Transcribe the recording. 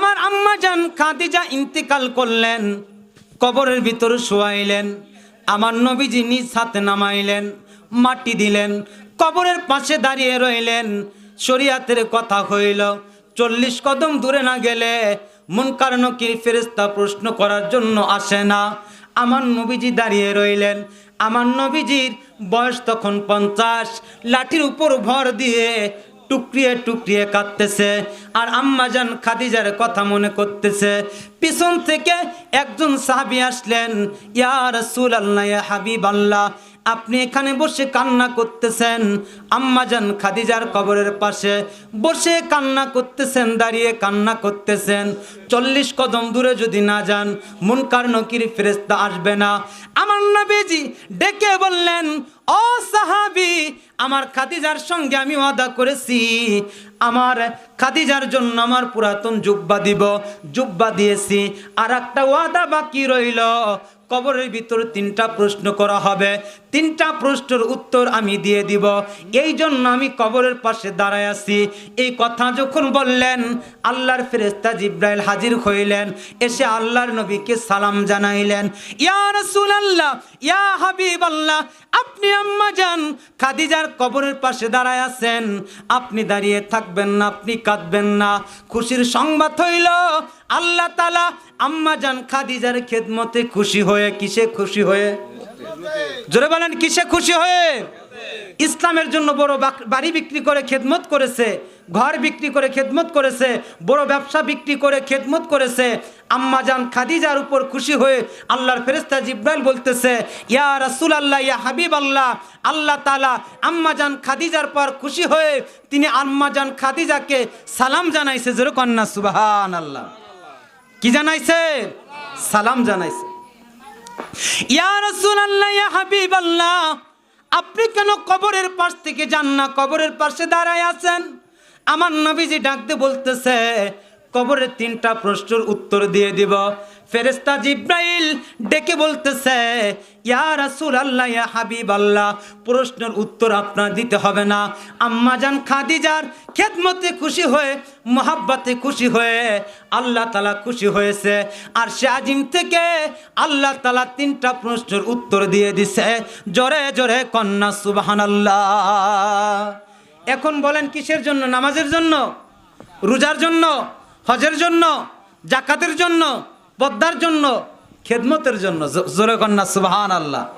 আমার আম্মা যান খাদিজা ইন্তিকাল করলেন, কবরের ভিতর শোয়াইলেন। আমার নবীজি নিজ হাতে নামাইলেন, মাটি দিলেন, কবরের পাশে দাঁড়িয়ে রইলেন। শরিয়াতের কথা হইল, চল্লিশ কদম দূরে না গেলে মুনকার নকির ফেরেস্তা প্রশ্ন করার জন্য আসে না। আমার নবীজি দাঁড়িয়ে রইলেন। আমার নবীজির বয়স তখন পঞ্চাশ, লাঠির উপর ভর দিয়ে টুকরিয়ে টুকরিয়ে কাঁদতেছে। আর আম্মাজান খাদিজার কথা মনে করতেছে। পিছন থেকে একজন সাহাবি আসলেন, ইয়া রসুল আল্লাহ হাবিব আল্লাহ আপনি এখানে বসে কান্না করতেছেন? আম্মাজান খাদিজার কবরের পাশে বসে কান্না করতেছেন, দাঁড়িয়ে কান্না করতেছেন। চল্লিশ কদম দূরে যদি না যান, মুনকার নকির ফেরেস্তা আসবে না। আমার নবীজি ডেকে বললেন, ও আমার খাতিজার সঙ্গে আমি ওয়াদা করেছি আমার খাদিজার জন্য আমার পুরাতন জুব্বা দিব। জুব্বা দিয়েছি। আর একটা ওয়াদা বাকি রইল। কবরের ভিতর তিনটা প্রশ্ন করা হবে। তিনটা প্রশ্নের উত্তর আমি দিয়ে দিব। এই জন্য আমি কবরের পাশে দাঁড়ায় আছি। এই কথা যখন বললেন, আল্লাহর ফেরেস্তা জিব্রাইল হাজির হইলেন। এসে আল্লাহর নবীকে সালাম জানাইলেন। ইয়া রাসূলুল্লাহ, ইয়া হাবিবাল্লাহ, আপনি আম্মা যান খাদিজার কবরের পাশে দাঁড়ায় আছেন। আপনি দাঁড়িয়ে থাকবেন না, আপনি কাঁদবেন না। খুশির সংবাদ হইল, আল্লাহ তালা আম্মা যান খাদিজার খেদমতে খুশি হয়ে কিসে খুশি হয়ে? জোরে বলেন, কিসে খুশি হয়ে? ইসলামের জন্য বড় বাড়ি বিক্রি করে খেদমত করেছে, ঘর বিক্রি করে খেদমত করেছে, বড় ব্যবসা বিক্রি করে খেদমত করেছে। আম্মা যান খাদিজার উপর খুশি হয়ে আল্লাহর ফেরেস্তা জিব্রাইল বলতেছে, ইয়া রাসূল আল্লাহ ইয়া হাবিব আল্লাহ আল্লাহ তালা আম্মা যান খাদিজার পর খুশি হয়ে তিনি আম্মা যান খাদিজাকে সালাম জানাইছে জোরে কন্যা সুবাহান আল্লাহ কি জানাইছে? সালাম জানাইছে। ইয়া আপনি কেন কবরের পাশ থেকে যান না? কবরের পাশে দাঁড়ায় আছেন। আমার নবীজি ডাকতে বলতেছে কবরের তিনটা প্রশ্নের উত্তর দিয়ে দিব। ফেরেস্তা জিব্রাইল ডেকে বলতেছে, ইয়া রাসূল আল্লাহ ইয়া হাবিব আল্লাহ প্রশ্নের উত্তর আপনার দিতে হবে না। আম্মা জান খাদিজার খেদমতে খুশি হয়ে, মোহাব্বতে খুশি হয়ে আল্লাহ তালা খুশি হয়েছে। আর সে আজিম থেকে আল্লাহ তালা তিনটা প্রশ্নের উত্তর দিয়ে দিছে, জোরে জোরে কন্যা সুবাহান আল্লাহ এখন বলেন কিসের জন্য? নামাজের জন্য? রোজার জন্য? হজের জন্য জাকাতের জন্য পদ্মার জন্য খেদমতের জন্য জোরে কন্যা সুবাহান আল্লাহ